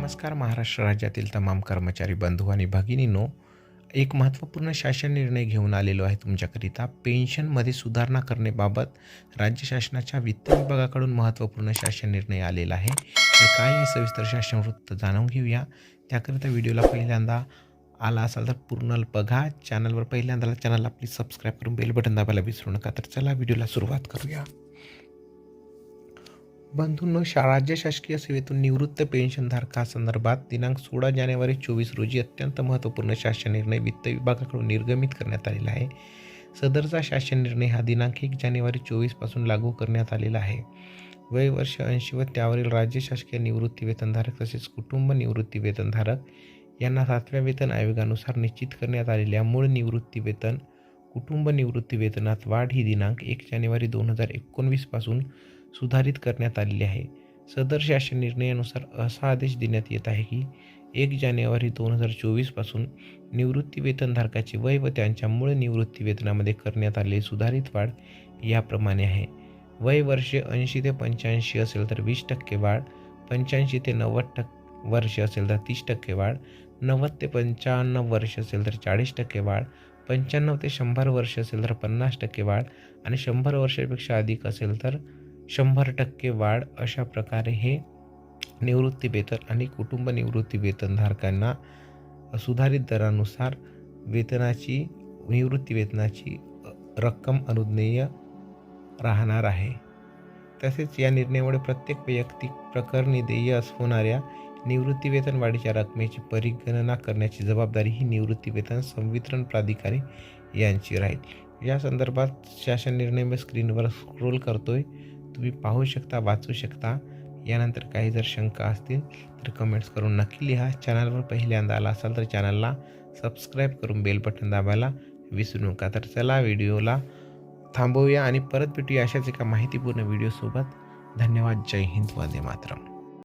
नमस्कार महाराष्ट्र राज्यातील तमाम कर्मचारी बंधू आणि भगिनींनो. एक महत्त्वपूर्ण शासन निर्णय घेऊन आलेलो आहे तुमच्याकरिता. पेन्शनमध्ये सुधारणा करण्याबाबत राज्य शासनाच्या वित्त विभागाकडून महत्त्वपूर्ण शासन निर्णय आलेला आहे. तर काय आहे सविस्तर शासन वृत्त जाणून घेऊया. त्याकरिता व्हिडिओला पहिल्यांदा आला असाल तर पूर्ण बघा. चॅनलवर पहिल्यांदा चॅनलला प्लीज सबस्क्राईब करून बेल बटन दाबायला विसरू नका. तर चला व्हिडिओला सुरुवात करूया. बंधूंनो शा राज्य शासकीय सेवेतून निवृत्त पेन्शनधारकासंदर्भात दिनांक सोळा जानेवारी चोवीस रोजी अत्यंत महत्त्वपूर्ण शासन निर्णय वित्त विभागाकडून निर्गमित करण्यात आलेला आहे. सदरचा शासन निर्णय हा दिनांक एक जानेवारी चोवीसपासून लागू करण्यात आलेला आहे. वय वर्ष ऐंशी व त्यावरील राज्य शासकीय निवृत्ती वेतनधारक तसेच कुटुंब निवृत्ती वेतनधारक यांना सातव्या वेतन आयोगानुसार निश्चित करण्यात आलेल्या मूळ निवृत्ती वेतन कुटुंब निवृत्ती वेतनात वाढ ही दिनांक एक जानेवारी दोन हजार एकोणवीसपासून सुधारित करण्यात आलेली आहे. सदर शासन निर्णयानुसार असा आदेश देण्यात येत आहे की एक जानेवारी दोन हजार चोवीसपासून निवृत्तीवेतनधारकाचे वय व त्यांच्या मूळ निवृत्ती वेतनामध्ये करण्यात आलेली सुधारित वाढ याप्रमाणे आहे. वय वर्षे ऐंशी ते पंच्याऐंशी असेल तर वीस टक्के वाढ पंच्याऐंशी ते नव्वद टक्के वर्ष असेल तर तीस टक्के वाढ नव्वद ते पंच्याण्णव वर्ष असेल तर चाळीस टक्के वाढ पंच्याण्णव ते शंभर वर्ष असेल तर पन्नास टक्के वाढ आणि शंभर वर्षापेक्षा अधिक असेल तर शंभर टक्के वाढ अशा प्रकारे हे निवृत्ती वेतन आणि कुटुंब निवृत्ती वेतनधारकांना सुधारित दरानुसार वेतनाची निवृत्ती वेतनाची रक्कम अनुज्ञेय राहणार आहे. तसेच या निर्णयामुळे प्रत्येक वैयक्तिक प्रकरणी देय होणाऱ्या निवृत्ती वेतन वाढीच्या रकमेची परिगणना करण्याची जबाबदारी ही निवृत्ती वेतन संवितरण प्राधिकारी यांची राहील. या संदर्भात शासन निर्णय मी स्क्रीनवर स्क्रोल करतोय. तुम्ही पाहू शकता वाचू शकता. यानंतर काही जर शंका असतील तर कमेंट्स करून नक्की लिहा. चॅनलवर पहिल्यांदा आला असाल तर चॅनलला सबस्क्राईब करून बेल बटन दाबायला विसरू नका. तर चला व्हिडिओला थांबवूया आणि परत भेटूया अशाच एका माहितीपूर्ण व्हिडिओसोबत धन्यवाद. जय हिंद. वंदे मातरम.